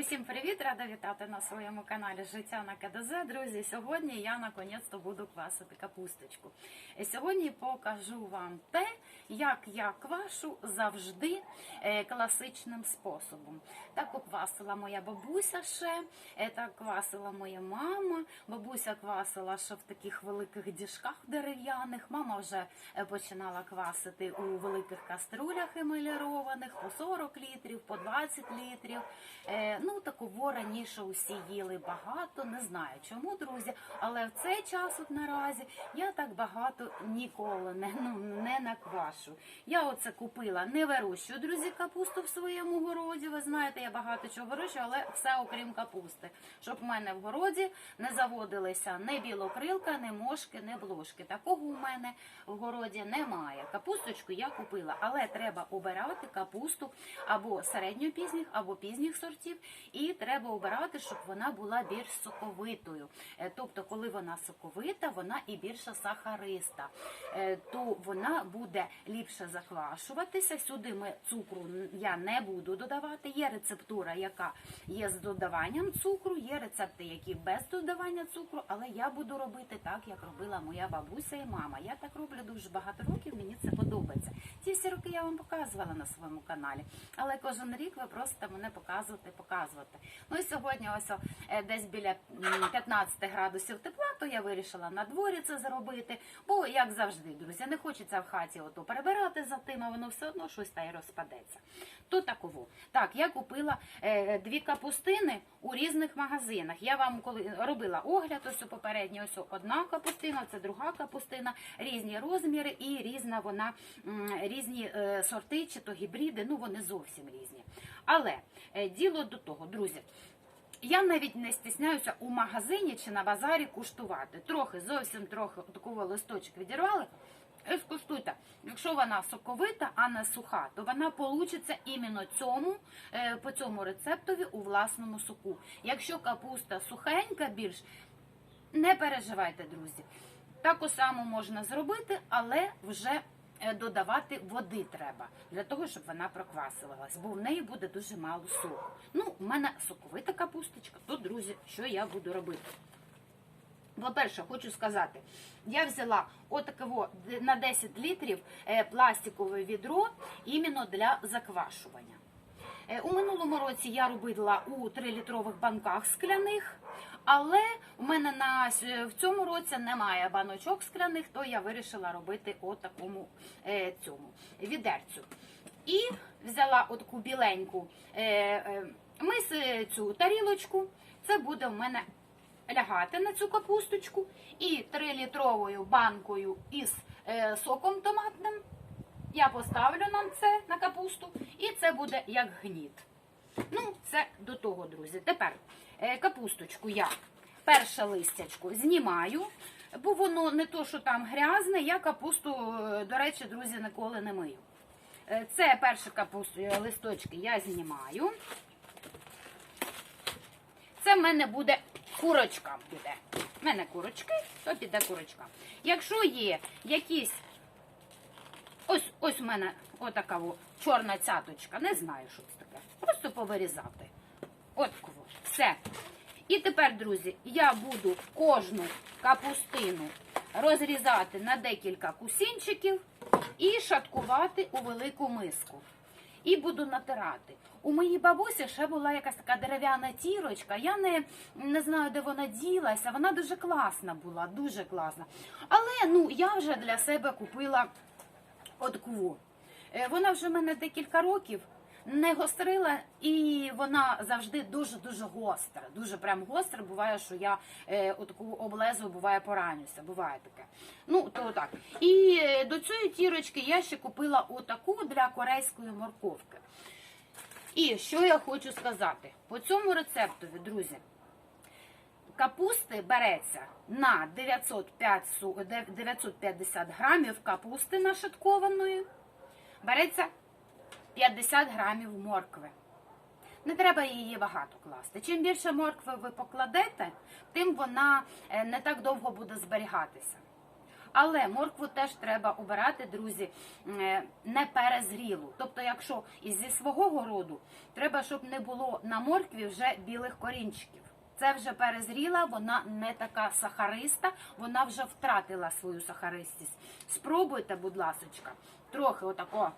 Усім привіт! Рада вітати на своєму каналі Життя на КДЗ. Друзі, сьогодні я наконець-то буду квасити капусточку. Сьогодні покажу вам те, як я квашу завжди е, класичним способом. Так квасила моя бабуся ще, е, так квасила моя мама. Бабуся квасила ще в таких великих діжках дерев'яних. Мама вже е, починала квасити у великих каструлях емалірованих по 40 літрів, по 20 літрів. Ну, такого раніше усі їли багато, не знаю чому, друзі, але в цей час от наразі я так багато ніколи не, ну, не наквашу. Я оце купила, не вирощую, друзі, капусту в своєму городі. Ви знаєте, я багато чого вирощую, але все окрім капусти. Щоб в мене в городі не заводилися ні білокрилка, ні мошки, ні блошки. Такого у мене в городі немає. Капусточку я купила, але треба обирати капусту або середньопізніх, або пізніх сортів. І треба обирати, щоб вона була більш соковитою. Е, Тобто, коли вона соковита, вона і більше сахариста, Е, то вона буде ліпше заквашуватися. Сюди ми цукру я не буду додавати. Є рецептура, яка є з додаванням цукру, є рецепти, які без додавання цукру, але я буду робити так, як робила моя бабуся і мама. Я так роблю дуже багато років, мені це подобається. Ці всі роки я вам показувала на своєму каналі, але кожен рік ви просите мене показувати, показувати. Ну і сьогодні, ось е, десь біля 15 градусів тепла, то я вирішила на дворі це зробити. Бо, як завжди, друзі, не хочеться в хаті ото перебирати за тим, а воно все одно щось та й розпадеться. То таково. Так, я купила е, дві капустини у різних магазинах. Я вам коли робила огляд, ось попередньо, ось одна капустина, це друга капустина, різні розміри і різна вона, різні е, сорти, чи то гібриди, ну вони зовсім різні. Але е, діло до того, друзі. Я навіть не стісняюся у магазині чи на базарі куштувати. Трохи, зовсім трохи такого листочок відірвали. І скуштуйте. Якщо вона соковита, а не суха, то вона получиться іменно цьому, е, по цьому рецептові у власному соку. Якщо капуста сухенька більш, не переживайте, друзі. Так само можна зробити, але вже е, додавати води треба для того, щоб вона проквасувалась, бо в неї буде дуже мало соку. Ну, в мене соковита капусточка, то, друзі, що я буду робити? По-перше, хочу сказати, я взяла отаково на 10 літрів е, пластикове відро іменно для заквашування. Е, У минулому році я робила у 3-літрових банках скляних, але у мене на в цьому році немає баночок скляних, то я вирішила робити у такому е, цьому відерцю. І взяла отаку біленьку е, е, мис е, цю тарілочку. Це буде в мене лягати на цю капусточку і 3-літровою банкою із е, соком томатним я поставлю нам це на капусту, і це буде як гніт. Ну, це до того, друзі. Тепер е, капусточку я перше листячко знімаю, бо воно не то, що там грязне, я капусту, е, до речі, друзі, ніколи не мию. Це перші капусту листочки я знімаю. Це в мене буде курочка. Буде. В мене курочки, то піде курочка. Якщо є якісь Ось ось у мене отака чорна цяточка. Не знаю, що це таке. Просто повирізати. От кого. Все. І тепер, друзі, я буду кожну капустину розрізати на декілька кусінчиків і шаткувати у велику миску. І буду натирати. У моїй бабусі ще була якась така дерев'яна тірочка. Я не, не знаю, де вона ділася. Вона дуже класна була, дуже класна. Але ну я вже для себе купила Отку. Е, Вона вже в мене декілька років не гострила, і вона завжди дуже-дуже гостра. Дуже прям гостра. Буває, що я е, отаку облезу буває поранюся. Буває таке. Ну, то так. І е, до цієї тірочки я ще купила отаку для корейської морковки. І що я хочу сказати? По цьому рецептові, друзі, капусти береться на 905, 950 грамів капусти нашаткованої, береться 50 грамів моркви. Не треба її багато класти. Чим більше моркви ви покладете, тим вона е, не так довго буде зберігатися. Але моркву теж треба обирати, друзі, е, не перезрілу. Тобто, якщо зі свого городу, треба, щоб не було на моркві вже білих корінчиків. Це вже перезріла, вона не така сахариста, вона вже втратила свою сахаристість. Спробуйте, будь ласочка, трохи отако.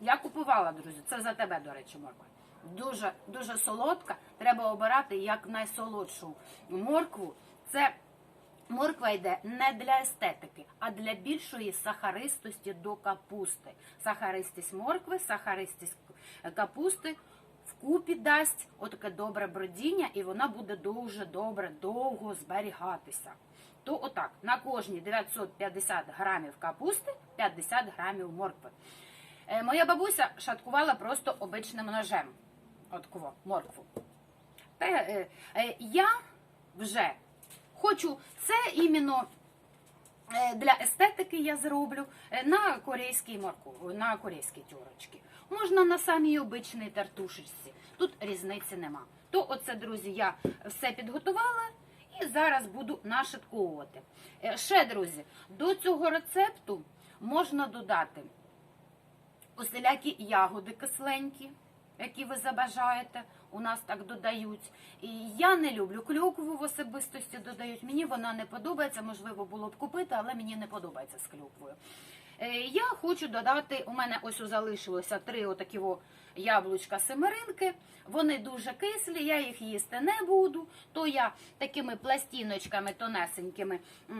Я купувала, друзі, це за тебе, до речі, морква. Дуже, дуже солодка. Треба обирати як найсолодшу моркву. Це морква йде не для естетики, а для більшої сахаристості до капусти. Сахаристість моркви, сахаристість капусти вкупі дасть отаке добре бродіння, і вона буде дуже добре довго зберігатися. То отак, на кожні 950 грамів капусти 50 грамів моркви. Е, Моя бабуся шаткувала просто обичним ножем. От кого, моркву. Е, е, я вже хочу це іменно для естетики я зроблю на корейській морку, на корейській тюрочці. Можна на самій обичній тартушечці. Тут різниці нема. То оце, друзі, я все підготувала і зараз буду нашатковувати. Е, Ще, друзі, до цього рецепту можна додати усілякі ягоди кисленькі, які ви забажаєте. У нас так додають. І я не люблю клюкву в особистості додають. Мені вона не подобається. Можливо, було б купити, але мені не подобається з клюквою. Е, Я хочу додати, у мене ось залишилося три отакі яблучка семеринки. Вони дуже кислі, я їх їсти не буду. То я такими пластиночками тонесенькими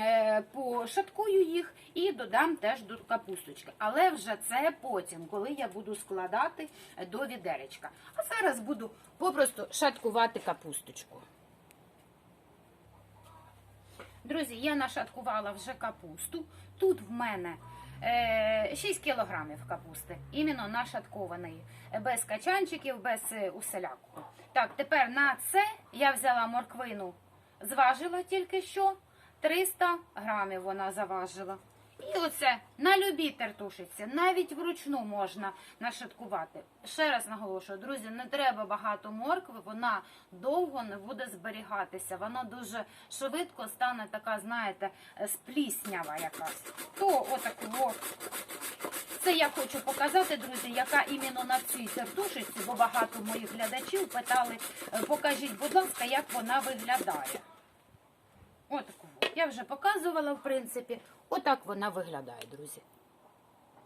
е, пошаткую їх і додам теж до капусточки. Але вже це потім, коли я буду складати до відеречка. А зараз буду попросту шаткувати капусточку. Друзі, я нашаткувала вже капусту. Тут в мене 6 кілограмів капусти, іменно нашаткованої, без качанчиків, без уселяку. Так, тепер на це я взяла морквину, зважила тільки що 300 грамів вона заважила. І оце на любій тертушиці, навіть вручну можна нашаткувати. Ще раз наголошую, друзі, не треба багато моркви, вона довго не буде зберігатися. Вона дуже швидко стане така, знаєте, спліснява якась. То отаку. Це я хочу показати, друзі, яка іменно на цій тертушиці, бо багато моїх глядачів питали, е, покажіть, будь ласка, як вона виглядає. Отаку. Я вже показувала, в принципі. Отак вона виглядає, друзі.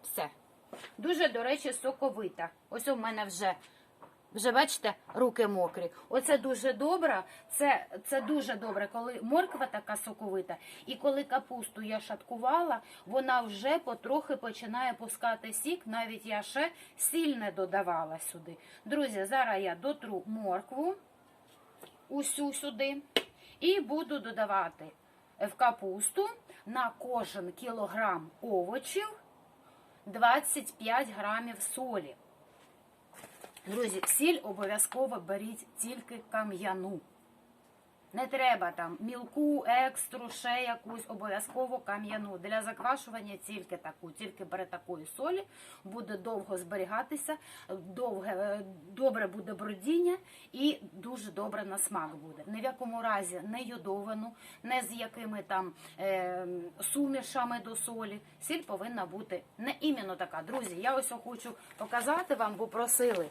Все. Дуже, до речі, соковита. Ось у мене вже, вже бачите, руки мокрі. Оце дуже добре. Це, це дуже добре, коли морква така соковита. І коли капусту я шаткувала, вона вже потрохи починає пускати сік. Навіть я ще сіль не додавала сюди. Друзі, зараз я дотру моркву усю сюди. І буду додавати в капусту на кожен кілограм овочів 25 грамів солі. Друзі, сіль обов'язково беріть тільки кам'яну. Не треба там мілку, екстру, ще якусь обов'язково кам'яну. Для заквашування тільки таку, тільки при такої солі буде довго зберігатися, довге, е, добре буде бродіння і дуже добре на смак буде. Ні в якому разі не йодовану, не з якими там е, сумішами до солі. Сіль повинна бути не іменно така. Друзі, я ось хочу показати вам, бо просили.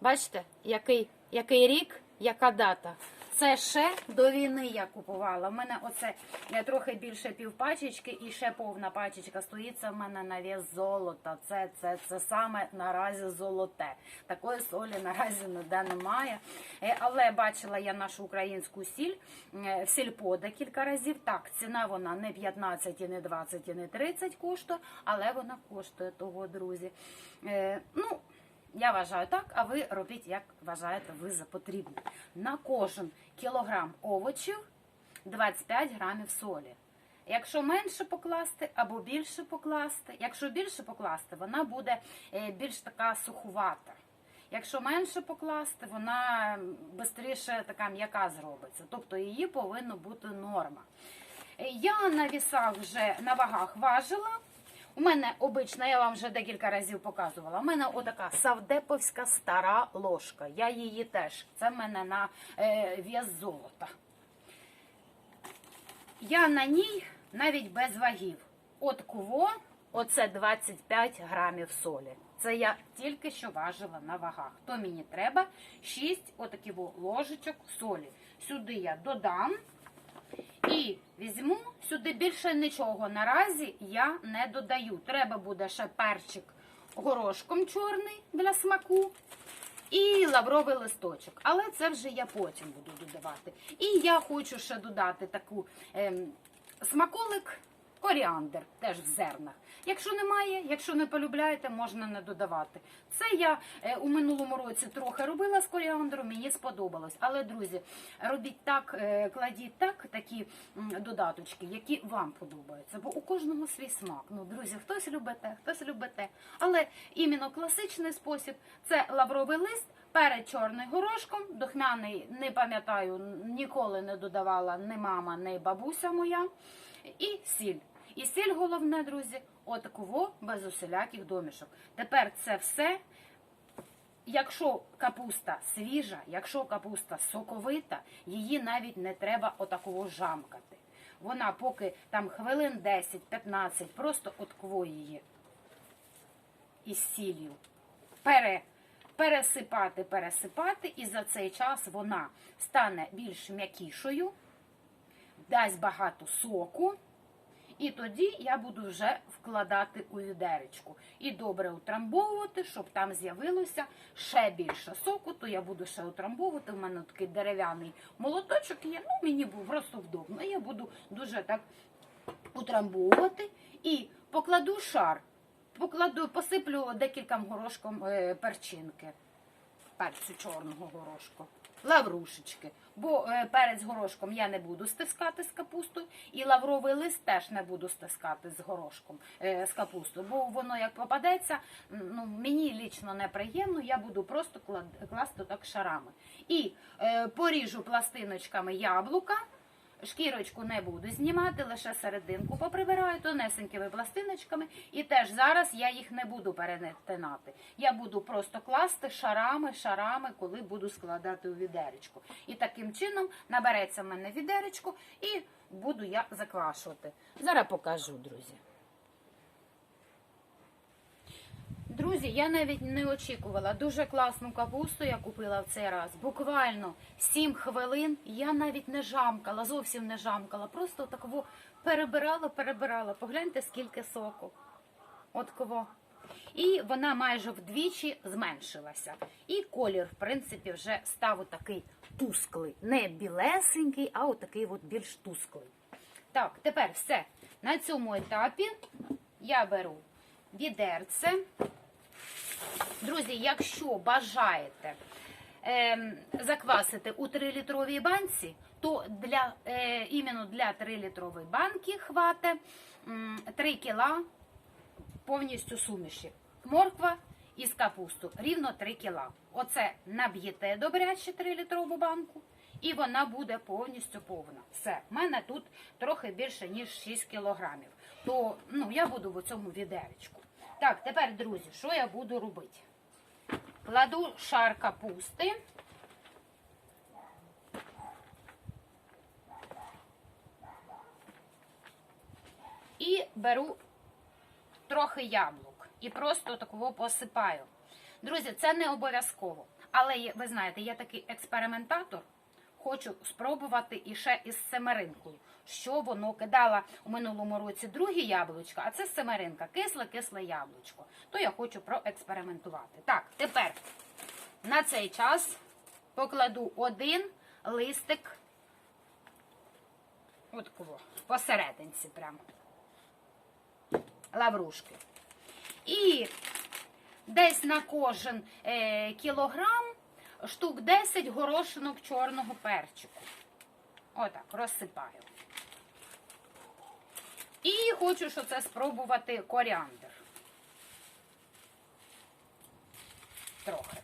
Бачите, який, який рік, яка дата. Це ще до війни я купувала. У мене оце е, трохи більше півпачечки і ще повна пачечка стоїть. Це в мене на вес золота. Це, це, це саме наразі золоте. Такої солі наразі ніде немає. Е, Але бачила я нашу українську сіль е, в сільпо декілька разів. Так, ціна вона не 15, і не 20, і не 30 коштує, але вона коштує того, друзі. Ну, я вважаю так, а ви робіть, як вважаєте ви за потрібне. На кожен кілограм овочів 25 грамів солі. Якщо менше покласти або більше покласти, якщо більше покласти, вона буде е, більш така сухувата. Якщо менше покласти, вона швидше така м'яка зробиться. Тобто її повинно бути норма. Е, Я на вісах вже на вагах важила. У мене обична, я вам вже декілька разів показувала. У мене отака савдеповська стара ложка. Я її теж. Це в мене на е, в'яз золота. я на ній навіть без вагів. От кво, оце 25 грамів солі. Це я тільки що важила на вагах. То мені треба 6 отаких ложечок солі. Сюди я додам і візьму сюди більше нічого. Наразі я не додаю. Треба буде ще перчик горошком чорний для смаку. І лавровий листочок. Але це вже я потім буду додавати. І я хочу ще додати таку ем, смаколик коріандр, теж в зернах. Якщо немає, якщо не полюбляєте, можна не додавати. Це я е, у минулому році трохи робила з коріандром, мені сподобалось. Але, друзі, робіть так, е, кладіть так такі додаточки, які вам подобаються. Бо у кожного свій смак. Ну, друзі, хтось любить те, хтось любить те. Але іменно класичний спосіб це лавровий лист. Перед чорним горошком, духмяний, не пам'ятаю, ніколи не додавала ні мама, ні бабуся моя. І сіль. І сіль головне, друзі, отаково без усіляких домішок. Тепер це все. Якщо капуста свіжа, якщо капуста соковита, її навіть не треба отаково жамкати. Вона поки там хвилин 10-15, просто отково її із сіллю пере, пересипати, пересипати, і за цей час вона стане більш м'якішою, дасть багато соку. І тоді я буду вже вкладати у відеречку. І добре утрамбовувати, щоб там з'явилося ще більше соку, то я буду ще утрамбовувати. У мене такий дерев'яний молоточок є, ну мені просто вдобно. Я буду дуже так утрамбовувати і покладу шар. Покладу, посиплю декілька горошком е, перчинки, перцю чорного горошку, лаврушечки. Бо е, перець горошком я не буду стискати з капустою, і лавровий лист теж не буду стискати з горошком, е, з капустою, бо воно як попадеться, ну, мені лічно неприємно, я буду просто класти так шарами. І е, поріжу пластиночками яблука. Шкірочку не буду знімати, лише серединку поприбираю тонесенькими пластиночками. І теж зараз я їх не буду перетинати. Я буду просто класти шарами, шарами, коли буду складати у відеречку. І таким чином набереться в мене відеречко і буду я заквашувати. Зараз покажу, друзі. Друзі, я навіть не очікувала. Дуже класну капусту я купила в цей раз. Буквально 7 хвилин. Я навіть не жамкала, зовсім не жамкала. Просто таково перебирала, перебирала. Погляньте, скільки соку. От кого. І вона майже вдвічі зменшилася. І колір, в принципі, вже став такий тусклий. Не білесенький, а отакий от більш тусклий. Так, тепер все. На цьому етапі я беру відерце. Друзі, якщо бажаєте ем, заквасити у 3-літровій банці, то для, е, іменно для 3-літрової банки хватить м, 3 кіла повністю суміші. Морква із капусту рівно 3 кіла. Оце наб'єте добряче 3-літрову банку, і вона буде повністю повна. Все, в мене тут трохи більше, ніж 6 кілограмів. То ну, я буду в цьому відеречку. Так, тепер, друзі, що я буду робити? Кладу шар капусти. І беру трохи яблук і просто такого посипаю. Друзі, це не обов'язково. Але ви знаєте, я такий експериментатор. Хочу спробувати і ще із семеринкою. Що воно кидала у минулому році другі яблучка, а це семеринка, кисле-кисле яблучко. То я хочу проекспериментувати. Так, тепер на цей час покладу один листик. От кого, посерединці прямо. Лаврушки. І десь на кожен е, кілограм штук 10 горошинок чорного перчику. Отак, розсипаю. І хочу, що це спробувати коріандр. Трохи.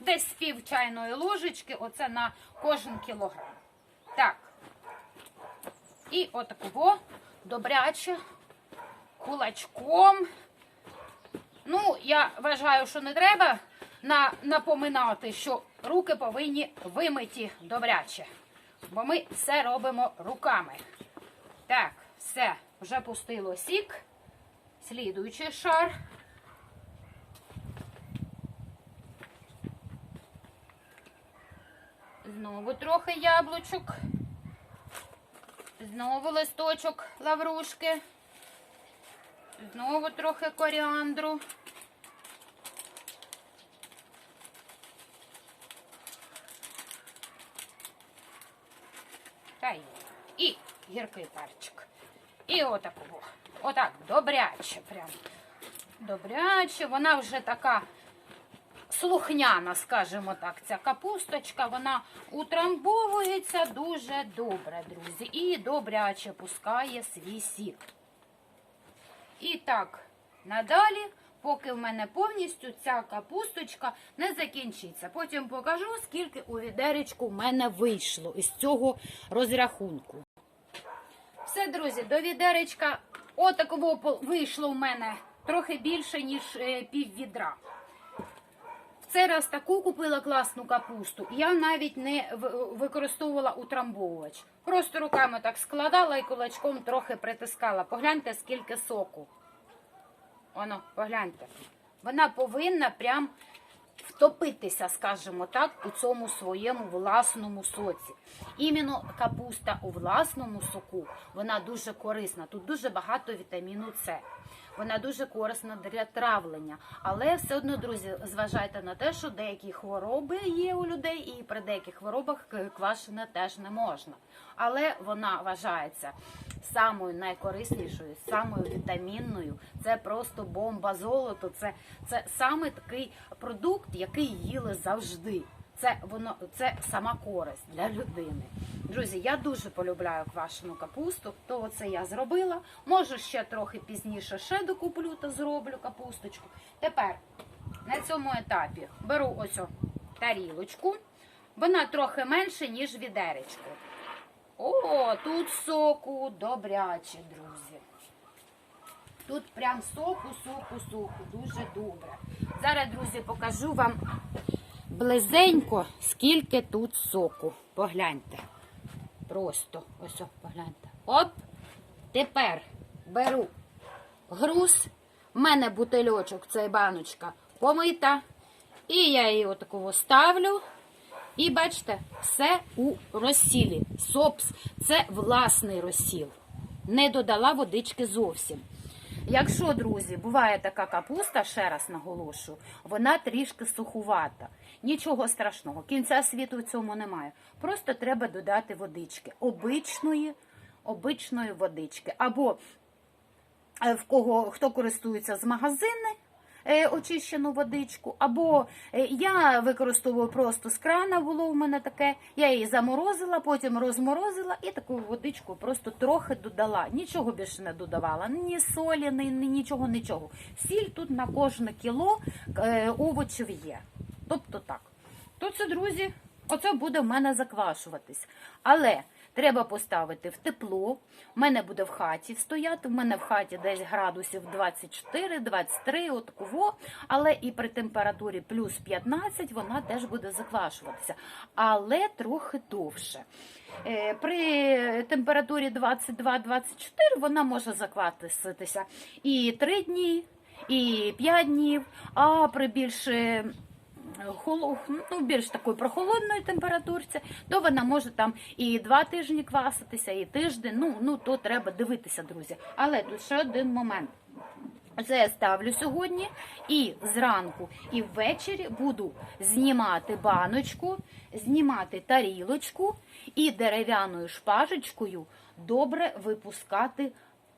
Десь з пів чайної ложечки, оце на кожен кілограм. Так. І отакого добряче кулачком. Ну, я вважаю, що не треба напоминати, що руки повинні вимиті добряче. Бо ми все робимо руками. Так, все, вже пустило сік. Слідуючий шар. Знову трохи яблучок. Знову листочок лаврушки. Знову трохи коріандру. Й і гіркий перчик. І отаку. Отак, добряче прям. Добряче. Вона вже така слухняна, скажімо так, ця капусточка, вона утрамбовується дуже добре, друзі. І добряче пускає свій сік. І так, надалі, поки в мене повністю ця капусточка не закінчиться. Потім покажу, скільки у відеречку в мене вийшло із цього розрахунку. Все, друзі, до відеречка отакого вийшло в мене трохи більше, ніж е, пів відра. В цей раз таку купила класну капусту. Я навіть не використовувала утрамбовувач. Просто руками так складала і кулачком трохи притискала. Погляньте, скільки соку. Оно, погляньте. Вона повинна прям втопитися, скажімо так, у цьому своєму власному соці. Іменно капуста у власному соку, вона дуже корисна. Тут дуже багато вітаміну С. Вона дуже корисна для травлення. Але все одно, друзі, зважайте на те, що деякі хвороби є у людей, і при деяких хворобах к- квашене теж не можна. Але вона вважається самою найкориснішою, самою вітамінною. Це просто бомба золото. Це, це саме такий продукт, який їли завжди. Це воно це сама користь для людини. Друзі, я дуже полюбляю квашену капусту. То оце я зробила. Можу ще трохи пізніше ще докуплю та зроблю капусточку. Тепер на цьому етапі беру ось тарілочку. Вона трохи менше, ніж відеречко. О, тут соку добряче, друзі. Тут прям соку, соку, соку. Дуже добре. Зараз, друзі, покажу вам близенько, скільки тут соку. Погляньте. Просто ось, о, погляньте. Оп. Тепер беру груз. У мене бутильочок, цей баночка помита. І я її отаково ставлю. І бачите, все у розсілі. Сопс це власний розсіл. Не додала водички зовсім. Якщо, друзі, буває така капуста, ще раз наголошую, вона трішки сухувата. Нічого страшного, кінця світу в цьому немає. Просто треба додати водички. Обичної, обичної водички. Або е, в кого хто користується з магазини. е, Очищену водичку, або е, я використовую просто з крана, було в мене таке. Я її заморозила, потім розморозила і таку водичку просто трохи додала. Нічого більше не додавала, ні солі, ні, ні нічого, нічого. Сіль тут на кожне кіло овочів є. Тобто так. То це, друзі, оце буде в мене заквашуватись. Але треба поставити в тепло. У мене буде в хаті стояти. У мене в хаті десь градусів 24-23, отакого. Але і при температурі плюс 15 вона теж буде заквашуватися. Але трохи довше. Е, При температурі 22-24 вона може закваситися і 3 дні, і 5 днів, а при більш е, холо- ну, більш такої прохолодної температурці, то вона може там і два тижні кваситися, і тиждень. Ну, ну то треба дивитися, друзі. Але тут ще один момент. Це я ставлю сьогодні, і зранку, і ввечері буду знімати баночку, знімати тарілочку і дерев'яною шпажечкою добре випускати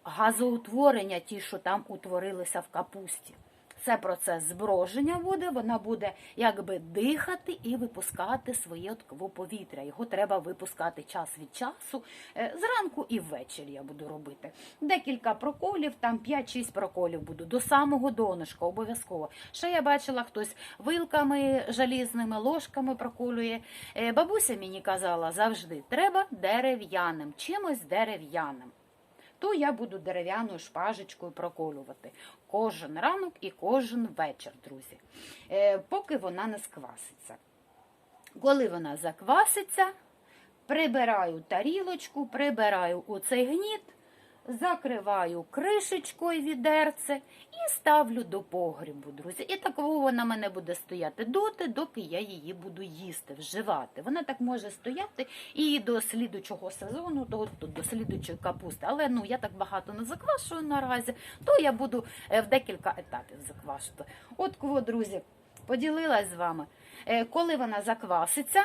газоутворення, ті, що там утворилися в капусті. Це процес зброження буде, вона буде якби дихати і випускати своє повітря. Його треба випускати час від часу. Е, Зранку і ввечері я буду робити. Декілька проколів, там 5-6 проколів буду до самого донышка, обов'язково. Ще я бачила, хтось вилками жалізними, ложками проколює. Е, Бабуся мені казала завжди, треба дерев'яним, чимось дерев'яним то я буду дерев'яною шпажечкою проколювати кожен ранок і кожен вечір, друзі, е, поки вона не скваситься. Коли вона закваситься, прибираю тарілочку, прибираю у цей гніт, закриваю кришечкою відерце і ставлю до погрібу, друзі. І такого вона мене буде стояти доти, доки я її буду їсти, вживати. Вона так може стояти і до слідучого сезону, до, до, слідучої капусти. Але ну я так багато не заквашую наразі, то я буду е, в декілька етапів заквашувати. От друзі, поділилась з вами. Е, Коли вона закваситься,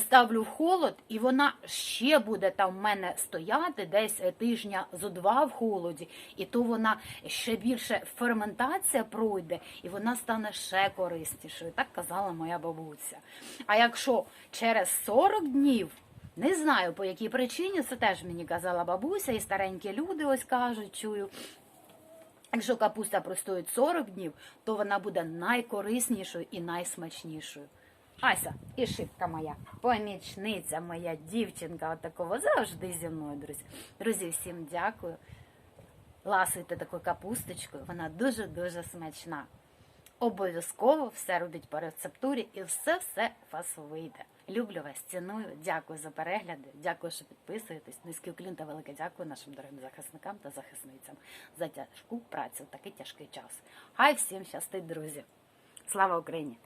ставлю в холод, і вона ще буде там в мене стояти десь е, тижня зо два в холоді, і то вона ще більше ферментація пройде, і вона стане ще кориснішою. Так казала моя бабуся. А якщо через 40 днів. Не знаю по якій причині, це теж мені казала бабуся, і старенькі люди ось кажуть, чую. Якщо капуста простоїть 40 днів, то вона буде найкориснішою і найсмачнішою. Ася, і шибка моя, помічниця моя, дівчинка, отакого завжди зі мною, друзі. Друзі, всім дякую. Ласуйте такою капусточкою, вона дуже-дуже смачна. Обов'язково все робіть по рецептурі і все-все вас вийде. Люблю вас, ціную, дякую за перегляди, дякую, що підписуєтесь. Низький уклін та велике дякую нашим дорогим захисникам та захисницям за тяжку працю такий тяжкий час. Хай всім щастить, друзі! Слава Україні!